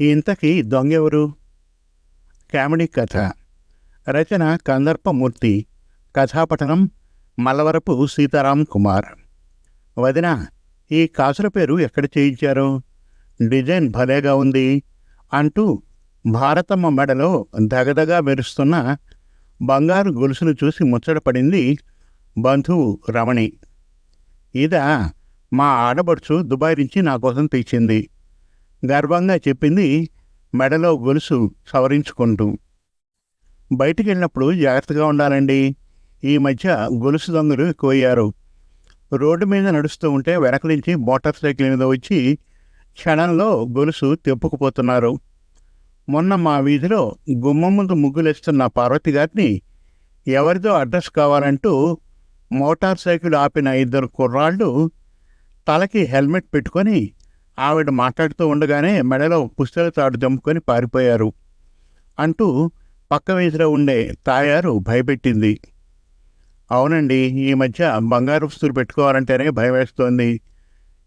ఇంతకీ దొంగెవరు? కామెడీ కథ. రచన కందర్పమూర్తి. కథాపఠనం మల్లవరపు సీతారాం కుమార్. వదిన ఈ కాసుల పేరు ఎక్కడ చేయించారు? డిజైన్ భలేగా ఉంది అంటూ భారతమ్మ మెడలో దగదగా మెరుస్తున్న బంగారు గొలుసును చూసి ముచ్చటపడింది బంధువు రమణి. ఇదా మా ఆడబడుచు దుబాయ్ నుంచి నా కోసం తెచ్చింది. గర్వంగా చెప్పింది మెడలో గొలుసు సవరించుకుంటూ. బయటికి వెళ్ళినప్పుడు జాగ్రత్తగా ఉండాలండి. ఈ మధ్య గొలుసు దొంగలు ఎక్కువయ్యారు. రోడ్డు మీద నడుస్తూ ఉంటే వెనక నుంచి మోటార్ సైకిల్ మీద వచ్చి క్షణంలో గొలుసు తెప్పుకుపోతున్నారు మొన్న మా వీధిలో గుమ్మం ముందు ముగ్గులేస్తున్న పార్వతి గారిని ఎవరిదో అడ్రస్ కావాలంటూ మోటార్ సైకిల్ ఆపిన ఇద్దరు కుర్రాళ్ళు తలకి హెల్మెట్ పెట్టుకొని ఆవిడ మాట్లాడుతూ ఉండగానే మెడలో పుస్తల తాడు దమ్ముకొని పారిపోయారు అంటూ పక్క వీధిలో ఉండే తాయారు భయపెట్టింది. అవునండి ఈ మధ్య బంగారు వస్తువులు పెట్టుకోవాలంటేనే భయం వేస్తోంది.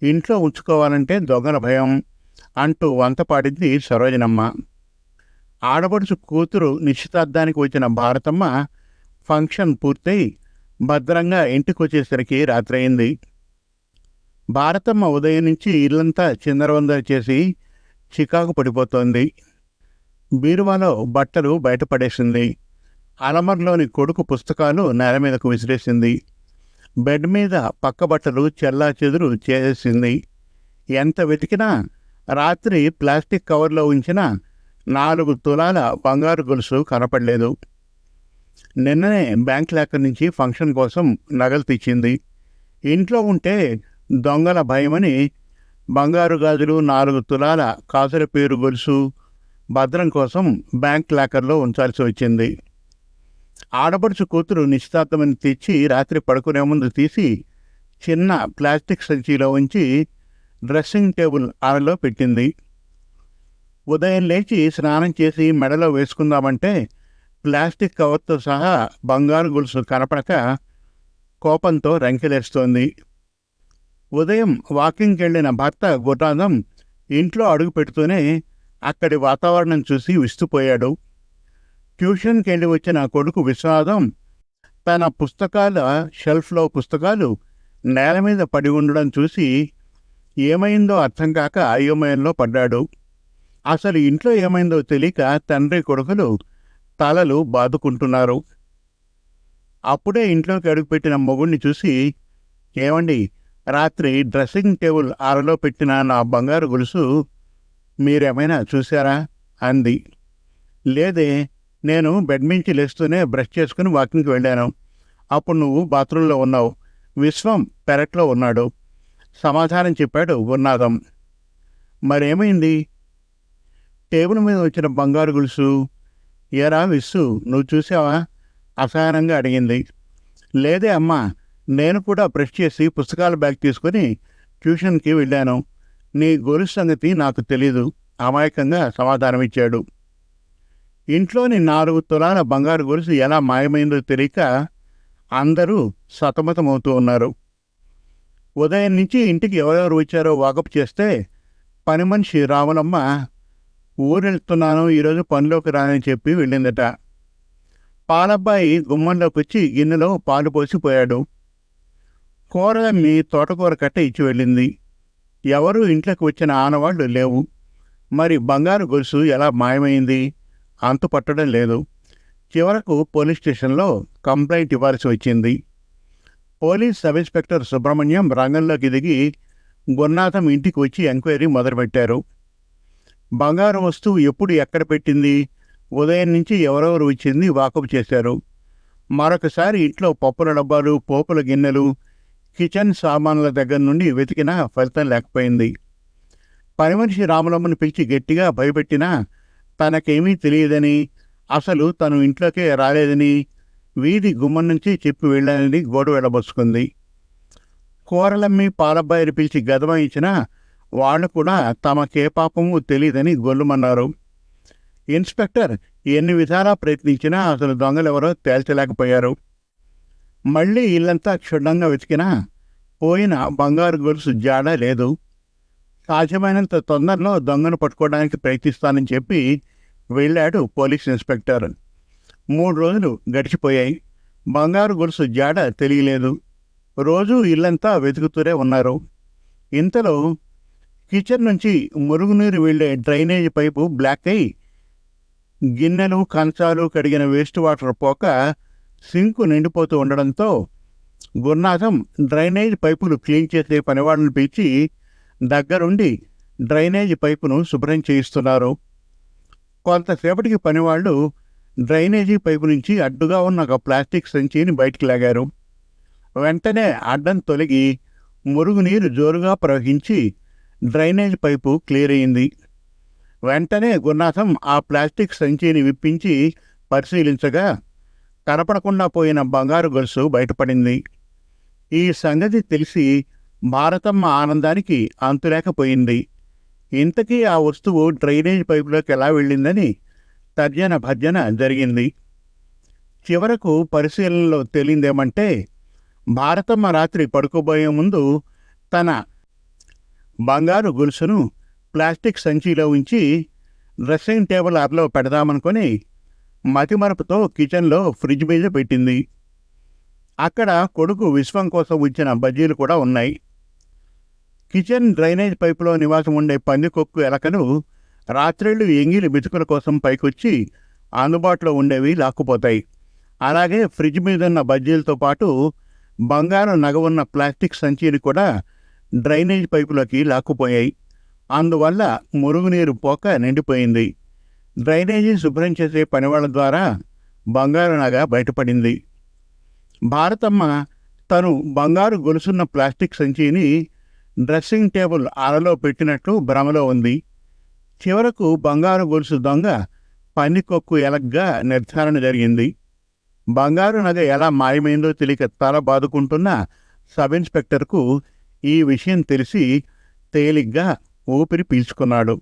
ఇంట్లో ఉంచుకోవాలంటే దొంగల భయం అంటూ వంత పాడింది సరోజనమ్మ. ఆడపడుచు కూతురు నిశ్చితార్థానికి వచ్చిన భారతమ్మ ఫంక్షన్ పూర్తయి భద్రంగా ఇంటికి వచ్చేసరికి రాత్రయింది. భారతమ్మ ఉదయం నుంచి ఇల్లంతా చిందరవందర చేసి చికాకు పడిపోతోంది. బీరువాలో బట్టలు బయటపడేసింది. అలమర్లోని కొడుకు పుస్తకాలు నేల మీదకు విసిరేసింది. బెడ్ మీద పక్క బట్టలు చెల్లా చెదురు చేసేసింది. ఎంత వెతికినా రాత్రి ప్లాస్టిక్ కవర్లో ఉంచిన నాలుగు తులాల బంగారు గొలుసు కనపడలేదు. నిన్ననే బ్యాంక్ లాకర్ నుంచి ఫంక్షన్ కోసం నగలు తెచ్చింది. ఇంట్లో ఉంటే దొంగల భయమని బంగారు గాజులు నాలుగు తులాల కాసుల పేరు గొలుసు భద్రం కోసం బ్యాంక్ లాకర్లో ఉంచాల్సి వచ్చింది. ఆడపడుచు కూతురు నిశ్చితార్థమని తెచ్చి రాత్రి పడుకునే ముందు తీసి చిన్న ప్లాస్టిక్ సంచిలో ఉంచి డ్రెస్సింగ్ టేబుల్ ఆనలో పెట్టింది. ఉదయం లేచి స్నానం చేసి మెడలో వేసుకుందామంటే ప్లాస్టిక్ కవర్తో సహా బంగారు గొలుసు కనపడక కోపంతో రంకెలేస్తోంది. ఉదయం వాకింగ్కి వెళ్ళిన భర్త గుటాదం ఇంట్లో అడుగు పెడుతూనే అక్కడి వాతావరణం చూసి విస్తుపోయాడు. ట్యూషన్కి వెళ్ళి వచ్చిన కొడుకు విశ్వాదం తన పుస్తకాల షెల్ఫ్లో పుస్తకాలు నేల మీద పడి ఉండడం చూసి ఏమైందో అర్థం కాక అయోమయంలో పడ్డాడు. అసలు ఇంట్లో ఏమైందో తెలియక తండ్రి కొడుకులు తలలు బాదుకుంటున్నారు. అప్పుడే ఇంట్లోకి అడుగుపెట్టిన మొగుణ్ణి చూసి ఏమండి రాత్రి డ్రెస్సింగ్ టేబుల్ ఆరలో పెట్టిన నా బంగారు గొలుసు మీరేమైనా చూశారా? అంది. లేదే నేను బెడ్ నుంచి లేస్తూనే బ్రష్ చేసుకుని వాకింగ్కి వెళ్ళాను. అప్పుడు నువ్వు బాత్రూంలో ఉన్నావు. విశ్వం పెరట్లో ఉన్నాడు. సమాధానం చెప్పాడు గురునాథం. మరేమైంది? టేబుల్ మీద వచ్చిన బంగారు గొలుసు. ఏరా విస్సు నువ్వు చూసావా? అసహనంగా అడిగింది. లేదే అమ్మా నేను కూడా బ్రష్ చేసి పుస్తకాల బ్యాగ్ తీసుకొని ట్యూషన్కి వెళ్ళాను. నీ గొలు సంగతి నాకు తెలీదు. అమాయకంగా సమాధానం ఇచ్చాడు. ఇంట్లోని నాలుగు తులాల బంగారు గొలుసు ఎలా మాయమైందో తెలియక అందరూ సతమతమవుతూ ఉన్నారు. ఉదయం నుంచి ఇంటికి ఎవరెవరు వచ్చారో వాకప్ చేస్తే పని మనిషి రాములమ్మ ఊరెళ్తున్నాను ఈరోజు పనిలోకి రానని చెప్పి వెళ్ళిందట. పాలబ్బాయి గుమ్మంలోకి వచ్చి గిన్నెలో పాలు పోసిపోయాడు కూరలమ్మి తోటకూర కట్ట ఇచ్చి వెళ్ళింది. ఎవరు ఇంట్లోకి వచ్చిన ఆనవాళ్ళు లేవు. మరి బంగారు గొలుసు ఎలా మాయమైంది? అంతు పట్టడం లేదు. చివరకు పోలీస్ స్టేషన్లో కంప్లైంట్ ఇవ్వాల్సి వచ్చింది. పోలీస్ సబ్ ఇన్స్పెక్టర్ సుబ్రహ్మణ్యం రంగంలోకి దిగి గురునాథం ఇంటికి వచ్చి ఎంక్వైరీ మొదలుపెట్టారు. బంగారు వస్తువు ఎప్పుడు ఎక్కడ పెట్టింది? ఉదయం నుంచి ఎవరెవరు వచ్చింది వాకపు చేశారు. మరొకసారి ఇంట్లో పప్పుల డబ్బాలు పోపుల గిన్నెలు కిచెన్ సామాన్ల దగ్గర నుండి వెతికినా ఫలితం లేకపోయింది. పని మనిషి రామలమ్మని పిలిచి గట్టిగా భయపెట్టినా తనకేమీ తెలియదని అసలు తను ఇంట్లోకే రాలేదని వీధి గుమ్మం నుంచి చెప్పి వెళ్ళానని గోడ వెళ్ళబోసుకుంది కూరలమ్మి పాలబ్బాయిని పిలిచి గదమాయించినా వాళ్ళు కూడా తమకే పాపము తెలియదని గొల్లుమన్నారు. ఇన్స్పెక్టర్ ఎన్ని విధాలా ప్రయత్నించినా అసలు దొంగలెవరో తేల్చలేకపోయారు. మళ్ళీ ఇల్లంతా క్షుణ్ణంగా వెతికినా పోయిన బంగారు గొలుసు జాడ లేదు. సాధ్యమైనంత తొందరలో దొంగను పట్టుకోవడానికి ప్రయత్నిస్తానని చెప్పి వెళ్ళాడు పోలీస్ ఇన్స్పెక్టర్. మూడు రోజులు గడిచిపోయాయి. బంగారు గొలుసు జాడ తెలియలేదు. రోజు ఇల్లంతా వెతుకుతూనే ఉన్నారు. ఇంతలో కిచెన్ నుంచి మురుగునీరు వెళ్ళే డ్రైనేజ్ పైపు బ్లాక్ అయి గిన్నెలు కంచాలు కడిగిన వేస్ట్ వాటర్ పోక సింకు నిండిపోతూ ఉండడంతో గురునాథం డ్రైనేజ్ పైపులు క్లీన్ చేసే పనివాళ్ళను పిలిచి దగ్గరుండి డ్రైనేజ్ పైపును శుభ్రం చేయిస్తున్నారు. కొంతసేపటికి పనివాళ్ళు డ్రైనేజీ పైపు నుంచి అడ్డుగా ఉన్న ఒక ప్లాస్టిక్ సంచిని బయటికి లాగారు. వెంటనే అడ్డం తొలగి మురుగునీరు జోరుగా ప్రవహించి డ్రైనేజ్ పైపు క్లియర్ అయింది. వెంటనే గురునాథం ఆ ప్లాస్టిక్ సంచిని విప్పించి పరిశీలించగా కనపడకుండా పోయిన బంగారు గొలుసు బయటపడింది. ఈ సంగతి తెలిసి భారతమ్మ ఆనందానికి అంతులేకపోయింది. ఇంతకీ ఆ వస్తువు డ్రైనేజ్ పైపులోకి ఎలా వెళ్ళిందని తర్జన భర్జన జరిగింది. చివరకు పరిశీలనలో తేలిందేమంటే భారతమ్మ రాత్రి పడుకోబోయే ముందు తన బంగారు గొలుసును ప్లాస్టిక్ సంచిలో ఉంచి డ్రెస్సింగ్ టేబుల్ అరలో పెడదామనుకొని మతిమరపుతో కిచెన్లో ఫ్రిడ్జ్ మీద పెట్టింది. అక్కడ కొడుకు విశ్వం కోసం ఉంచిన బజ్జీలు కూడా ఉన్నాయి. కిచెన్ డ్రైనేజ్ పైపులో నివాసం ఉండే పందికొక్కు ఎలకలు రాత్రిళ్ళు ఎంగిలి బితుకుల కోసం పైకొచ్చి అందుబాటులో ఉండేవి లాక్కుపోతాయి. అలాగే ఫ్రిడ్జ్ మీద ఉన్న బజ్జీలతో పాటు బంగారం నగ ఉన్న ప్లాస్టిక్ సంచిని కూడా డ్రైనేజ్ పైపులోకి లాక్కుపోయాయి. అందువల్ల మురుగునీరు పోక నిండిపోయింది. డ్రైనేజీ శుభ్రం చేసే పనివాళ్ళ ద్వారా బంగారు నగ బయటపడింది. భారతమ్మ తను బంగారు గొలుసున్న ప్లాస్టిక్ సంచిని డ్రెస్సింగ్ టేబుల్ అరలో పెట్టినట్లు భ్రమలో ఉంది. చివరకు బంగారు గొలుసు దొంగ పన్నికొక్కు ఎలగ్గా నిర్ధారణ జరిగింది. బంగారు నగ ఎలా మాయమైందో తెలియక తల బాదుకుంటున్న సబ్ ఇన్స్పెక్టర్కు ఈ విషయం తెలిసి తేలిగ్గా ఊపిరి పీల్చుకున్నాడు.